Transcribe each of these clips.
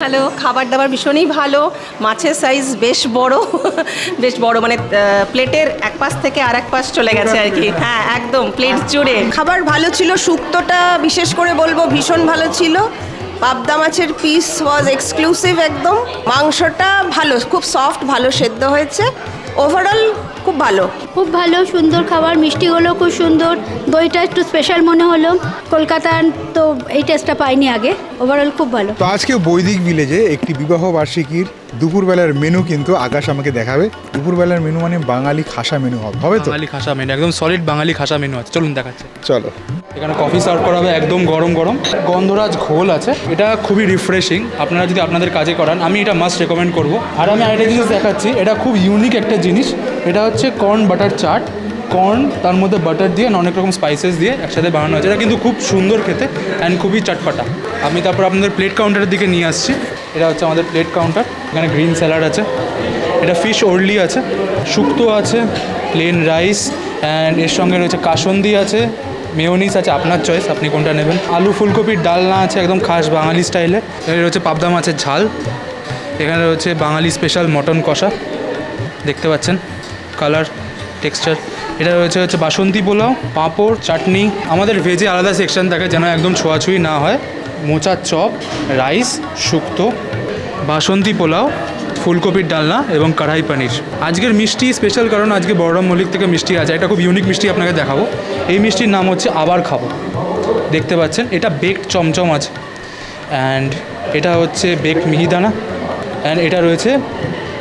ভালো, খাবার দাবার ভীষণই ভালো, মাছের সাইজ বেশ বড় বেশ বড় মানে প্লেটের এক পাশ থেকে আর এক পাশ চলে গেছে আর কি। হ্যাঁ একদম প্লেট জুড়ে। খাবার ভালো ছিল, শুক্তটা বিশেষ করে বলব ভীষণ ভালো ছিল। পাবদা মাছের পিস ওয়াজ এক্সক্লুসিভ একদম। মাংসটা ভালো, খুব সফট ভালো, সেদ্ধ হয়েছে। ওভারঅল খুব ভালো। খুব ভালো সুন্দর খাবার মিষ্টিগুলো খুব সুন্দর। দইটা একটু স্পেশাল মনে হলো। কলকাতার তো এই টেস্টটা পাইনি আগে। ওভারঅল খুব ভালো। তো আজকে বৈদিক ভিলেজে একটি বিবাহ বার্ষিকীর দুপুরবেলার মেনু কিন্তু আকাশ আমাকে দেখাবে। দুপুরবেলার মেনু মানে বাঙালি খাসা মেনু হবে। হবে তো? বাঙালি খাসা মেনু একদম সলিড বাঙালি খাসা মেনু আছে। চলুন দেখাচ্ছে। চলো। এখানে কফি সার্ভ করা হবে একদম গরম গরম। গন্ধরাজ ঘোল আছে। এটা খুবই রিফ্রেশিং আপনারা যদি আপনাদের কাজে করান, আমি এটা মাস্ট রেকমেন্ড করব। আর আমি আরেকটা জিনিস দেখাচ্ছি, এটা খুব ইউনিক একটা জিনিস। এটা হচ্ছে কর্ন বাটার চাট কর্ন তার মধ্যে বাটার দিয়ে অনেক রকম স্পাইসেস দিয়ে একসাথে বানানো হয়েছে। এটা কিন্তু খুব সুন্দর খেতে অ্যান্ড খুবই চটপাটা। আমি তারপর আপনাদের প্লেট কাউন্টারের দিকে নিয়ে আসছি। এটা হচ্ছে আমাদের প্লেট কাউন্টার এখানে গ্রিন স্যালাড আছে। এটা ফিশ ওরলি আছে। শুক্তো আছে প্লেন রাইস অ্যান্ড এর সঙ্গে রয়েছে কাসন্দি আছে। মেয়োনিস আছে, আপনার চয়েস আপনি কোনটা নেবেন? আলু ফুলকপির ডালনা আছে, একদম খাস বাঙালি স্টাইলে এখানে রয়েছে পাবদা মাছের ঝাল। এখানে রয়েছে বাঙালি স্পেশাল মটন কষা। দেখতে পাচ্ছেন কালার টেক্সচার এটা রয়েছে হচ্ছে বাসন্তী পোলাও, পাঁপড়, চাটনি। আমাদের ভেজে আলাদা সেকশন থাকে, যেন একদম ছোঁয়াছুঁয়ি না হয়। মোচার চপ রাইস শুক্তো। বাসন্তী পোলাও ফুলকপির ডালনা এবং কড়াই পনির। আজকের মিষ্টি স্পেশাল কারণ আজকে বড়রাম মল্লিক থেকে মিষ্টি আছে। এটা খুব ইউনিক মিষ্টি আপনাকে দেখাবো। এই মিষ্টির নাম হচ্ছে আবার খাব। দেখতে পাচ্ছেন এটা বেকড চমচম আছে। অ্যান্ড এটা হচ্ছে বেকড মিহিদানা। অ্যান্ড এটা রয়েছে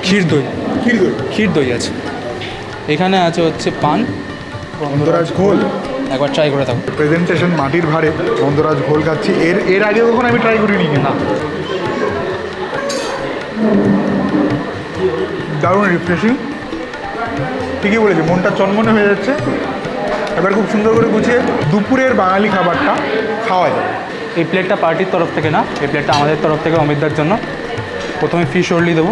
ক্ষীর দই। ক্ষীর দই। ক্ষীর দই আছে। এখানে আছে হচ্ছে পান। গন্ধরাজ ঘোল। একবার ট্রাই করে থাকো প্রেজেন্টেশন মাটির ভারে গন্ধরাজ ঘোল খাচ্ছি। এর এর আগে কখন আমি ট্রাই করিনি কিন্তু। দারুণ রিফ্রেশিং ঠিকই বলেছি মনটা চনমনে হয়ে যাচ্ছে। এবার খুব সুন্দর করে গুছিয়ে দুপুরের বাঙালি খাবারটা খাওয়া যায় এই প্লেটটা পার্টির তরফ থেকে না এই প্লেটটা আমাদের তরফ থেকে অমিতদার জন্য। প্রথমে ফিশ ওরলি দেবো।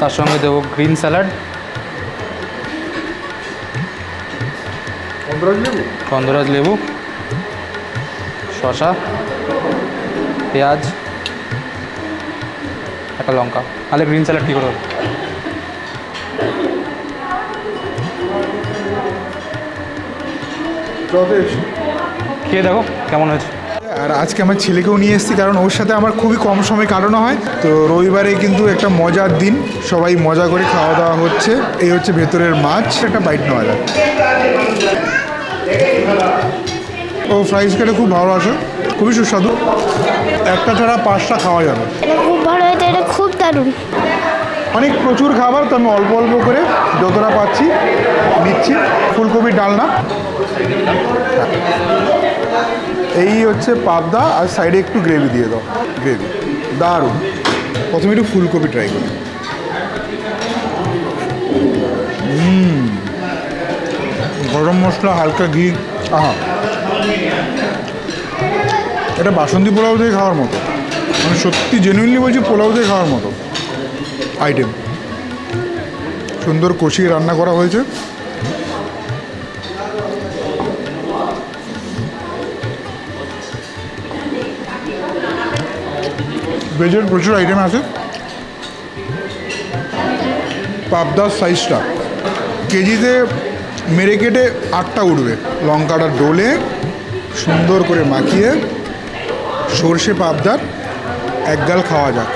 তার সঙ্গে দেবো গ্রিন স্যালাড গন্ধরাজ লেবু? শশা পেঁয়াজ একটা লঙ্কা তাহলে গ্রিন স্যালাড কী করে খেয়ে দেখো কেমন হয়েছে। আর আজকে আমার ছেলেকেও নিয়ে এসেছি কারণ ওর সাথে আমার খুবই কম সময় কাটানো হয়। তো রবিবারে কিন্তু একটা মজার দিন সবাই মজা করে খাওয়া দাওয়া হচ্ছে। এই হচ্ছে ভেতরের মাছ একটা বাইট নেওয়া যায় ও ফ্রাইস খেতে খুব ভালো আসে খুবই সুস্বাদু। একটা ছাড়া পাঁচটা খাওয়া যাবে। এটা খুব ভালো হয়েছে এটা খুব দারুণ। অনেক প্রচুর খাবার তো আমি অল্প অল্প করে যতটা পাচ্ছি নিচ্ছি ফুলকপির ডালনা। এই হচ্ছে পাবদা আর সাইডে একটু গ্রেভি দিয়ে দাও। গ্রেভি দারুণ। প্রথমে একটু ফুলকপি ট্রাই করি। গরম মশলা হালকা ঘি। আহা। এটা বাসন্তী পোলাও দিয়ে খাওয়ার মতো। মানে সত্যি জেনুইনলি বলছি পোলাও দিয়ে খাওয়ার মতো। আইটেম সুন্দর কষিয়ে রান্না করা হয়েছে। ভেজের প্রচুর আইটেম আছে। পাবদার সাইজটা কেজিতে মেরে কেটে আটটা উঠবে। লঙ্কাটা ডোলে সুন্দর করে মাখিয়ে সর্ষে পাবদার একগাল খাওয়া যাক।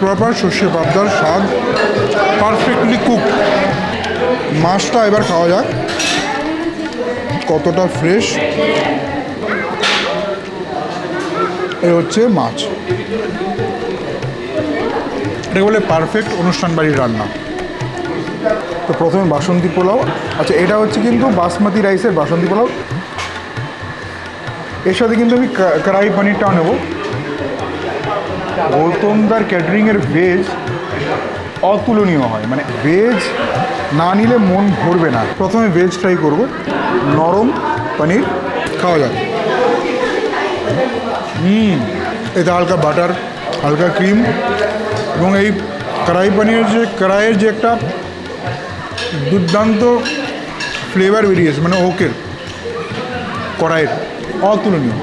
প্রপার সর্ষে পাবদার স্বাদ পারফেক্টলি কুক মাছটা এবার খাওয়া যাক। কতটা ফ্রেশ এ হচ্ছে মাছ। এটাকে বলে পারফেক্ট অনুষ্ঠান বাড়ির রান্না। তো প্রথমে বাসন্তী পোলাও। আচ্ছা এটা হচ্ছে কিন্তু বাসমতি রাইসের বাসন্তী পোলাও। এর সাথে কিন্তু আমি কড়াই পানিরটাও নেব। গৌতমদার ক্যাটারিংয়ের ভেজ অতুলনীয় হয়। মানে ভেজ না নিলে মন ভরবে না। প্রথমে ভেজ ট্রাই করব। নরম পনির খাওয়া যাক হুম, এতে হালকা বাটার হালকা ক্রিম এবং এই কড়াই পনিরের যে, কড়াইয়ের যে একটা দুর্দান্ত ফ্লেভার বেরিয়েছে মানে ওকের কড়াইয়ের। অতুলনীয়।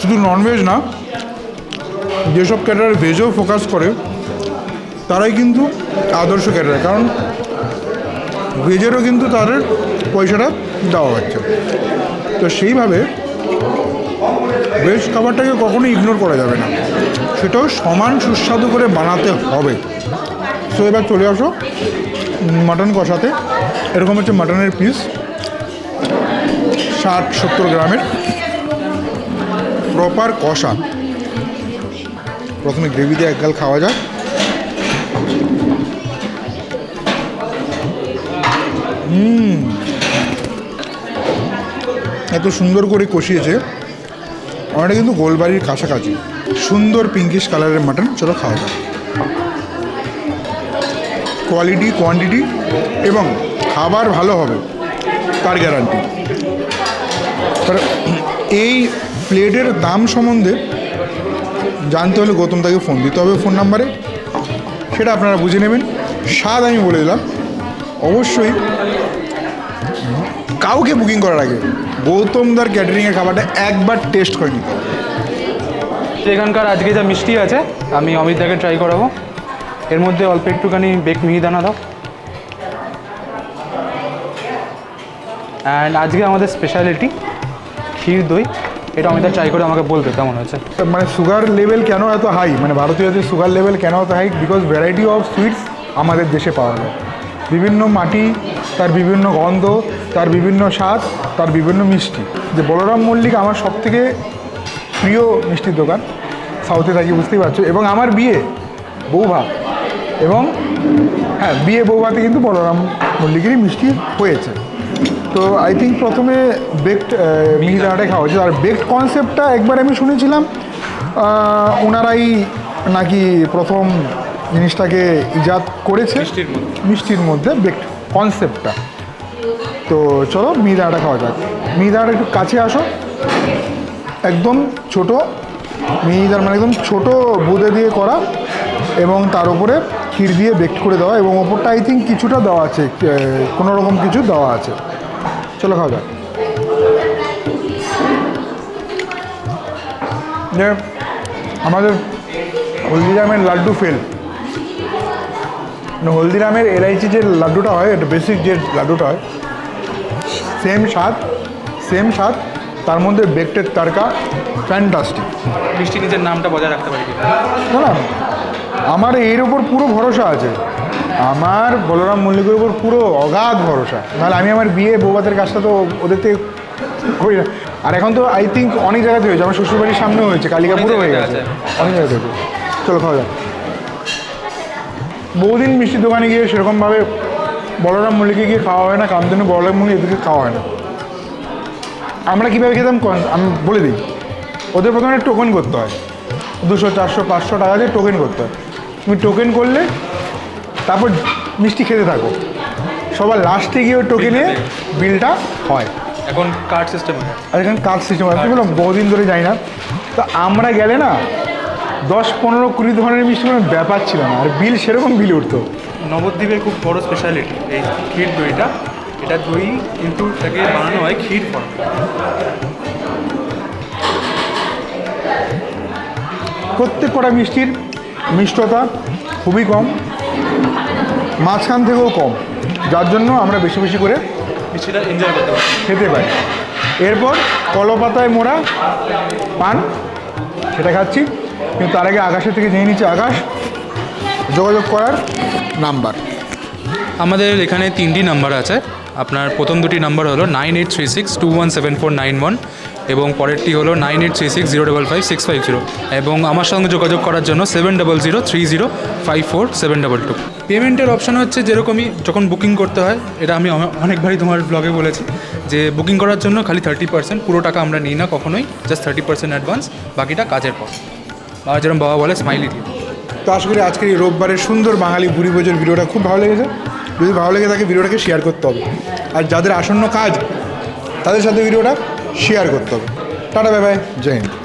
শুধু ননভেজ না, যেসব ক্যাটার ভেজও ফোকাস করে, তারাই কিন্তু আদর্শ ক্যাটার কারণ ভেজেরও কিন্তু তাদের পয়সাটা দেওয়া হচ্ছে। তো সেইভাবে ভেজ খাবারটাকে কখনোই ইগনোর করা যাবে না। সেটাও সমান সুস্বাদু করে বানাতে হবে। সো এবার চলে আসো মাটন কষাতে। এরকম হচ্ছে মাটনের পিস ষাট, সত্তর গ্রামের প্রপার কষা। প্রথমে গ্রেভি দিয়ে এক গাল খাওয়া যাক। হুম। এত সুন্দর করে কষিয়েছে। অনেকটা কিন্তু গোলবাড়ির কাছাকাছি। সুন্দর পিঙ্কিশ কালারের মাটন চলো খাওয়া যাক। কোয়ালিটি কোয়ান্টিটি এবং খাবার ভালো হবে, তার গ্যারান্টি এই প্লেটের দাম সম্বন্ধে জানতে হলে গৌতম তাকে ফোন দিতে হবে ফোন নাম্বারে। সেটা আপনারা বুঝে নেবেন। স্বাদ আমি বলে দিলাম। অবশ্যই কাউকে বুকিং করার আগে গৌতমদার ক্যাটারিংয়ের খাবারটা একবার টেস্ট করে নিতে এখানকার আজকে যা মিষ্টি আছে, আমি অমিত অমিতদাকে ট্রাই করাবো। এর মধ্যে অল্প একটুখানি বেক মিহিদানা দাও। অ্যান্ড আজকে আমাদের স্পেশালিটি ক্ষীর দই, এটা অমিতা ট্রাই করে আমাকে বলবে, কেমন হয়েছে? মানে সুগার লেভেল কেন এত হাই মানে ভারতীয় জাতির সুগার লেভেল কেন এত high because variety of sweets আমাদের দেশে পাওয়া যায়। বিভিন্ন মাটি, তার বিভিন্ন গন্ধ, তার বিভিন্ন স্বাদ, তার বিভিন্ন মিষ্টি। যে বলরাম মল্লিক আমার সবথেকে প্রিয় মিষ্টির দোকান সাউথে থাকি, বুঝতেই পারছ? এবং আমার বিয়ে বৌভাত। এবং হ্যাঁ বিয়ে বৌভাতে কিন্তু বলরাম মল্লিকেরই মিষ্টি হয়েছে। তো আই থিঙ্ক প্রথমে বেকড মিহিদানাটাই খাওয়া উচিত আর বেকড কনসেপ্টটা একবার আমি শুনেছিলাম ওনারাই নাকি প্রথম জিনিসটাকে ইজাদ করেছে। মিষ্টির মধ্যে। বেকড কনসেপ্টটা তো চলো মিহিদানাটা খাওয়া যাক। মিহিদানাটা একটু কাছে আসো। একদম ছোট। মিহিদার মানে একদম ছোট বুদে দিয়ে করা এবং তার উপরে ক্ষীর দিয়ে বেকড করে দেওয়া এবং ওপরটা আই থিঙ্ক কিছুটা দেওয়া আছে কোনো রকম কিছু দেওয়া আছে। চলো খাওয়া যাক। যে আমাদের হলদিরামের লাড্ডু ফেল মানে হলদিরামের এলাইচি যে লাড্ডুটা হয় এটা বেসিক যে লাড্ডুটা হয় সেম স্বাদ সেম স্বাদ তার মধ্যে বেকটের তারকা ফ্যান্টাস্টিক মিষ্টি নিজের নামটা বজায় রাখতে পারি না না আমার এর ওপর পুরো ভরসা আছে। আমার বলরাম মল্লিকের উপর পুরো অগাধ ভরসা। তাহলে আমি আমার বিয়ে বৌবাতের কাজটা তো ওদের থেকে করি না। আর এখন তো আই থিঙ্ক অনেক জায়গাতে হয়েছে। আমার শ্বশুরবাড়ির সামনেও হয়েছে। কালিকাপুরও হয়ে গেছে। অনেক জায়গাতে হয়েছে। চলো খাওয়া যাক। বহুদিন মিষ্টির দোকানে গিয়ে সেরকমভাবে বলরাম মল্লিকে গিয়ে খাওয়া হয় না। কামধেনু বলরাম মল্লিক এদেরকে খাওয়া হয় না। আমরা কীভাবে খেতাম কন- আমি বলে দিই। ওদের প্রথমে টোকেন করতে হয়। দুশো চারশো পাঁচশো টাকা দিয়ে টোকেন করতে হয়। তুমি টোকেন করলে তারপর মিষ্টি খেতে থাকো। সবার লাস্টে গিয়ে ওই টোকেনে বিলটা হয়। এখন কার্ড সিস্টেম আর এখানে কার্ড সিস্টেম আছে বললাম বহুদিন ধরে যাই না। তো আমরা গেলে না দশ পনেরো কুড়ি ধরনের মিষ্টি কোনো ব্যাপার ছিল না। আর বিল সেরকম বিল উঠতো। নবদ্বীপের খুব বড় স্পেশালিটি এই ক্ষীর দইটা। এটা দই কিন্তু এটাকে বানানো হয় ক্ষীর ফর্ম প্রত্যেক কটা মিষ্টির মিষ্টতা খুবই কম। মাঝখান থেকেও কম। যার জন্য আমরা বেশি বেশি করে মিষ্টিটা এনজয় করতে পারি খেতে পারি। এরপর কলপাতায় মোড়া পান সেটা খাচ্ছি। কিন্তু তার আগে আকাশের থেকে জেনে নিচ্ছে আকাশ যোগাযোগ করার নাম্বার। আমাদের এখানে তিনটি নাম্বার আছে। আপনার প্রথম দুটি নাম্বার হলো nine eight three six two one seven four nine one. এবং পরেরটি হলো nine eight three six zero double five six five zero. এবং আমার সঙ্গে যোগাযোগ করার জন্য seven double zero three zero five four seven double two. পেমেন্টের অপশান হচ্ছে যেরকমই যখন বুকিং করতে হয়, এটা আমি অনে- অনেকবারই তোমার ব্লগে বলেছি যে বুকিং করার জন্য খালি থার্টি পার্সেন্ট পুরো টাকা আমরা নিই না কখনোই জাস্ট থার্টি পার্সেন্ট অ্যাডভান্স বাকিটা কাজের পর। বা যেরকম বাবা বলে স্মাইলি দিয়ে। তো আশা করি আজকের এই রোববারের সুন্দর বাঙালি ভুরি ভোজের ভিডিওটা খুব ভালো লেগেছে। যদি ভালো লেগে থাকে, ভিডিওটাকে শেয়ার করতে হবে। আর যাদের আসন্ন কাজ, তাদের সাথে ভিডিওটা শেয়ার করতে হবে। Tata bye bye Jai Hind.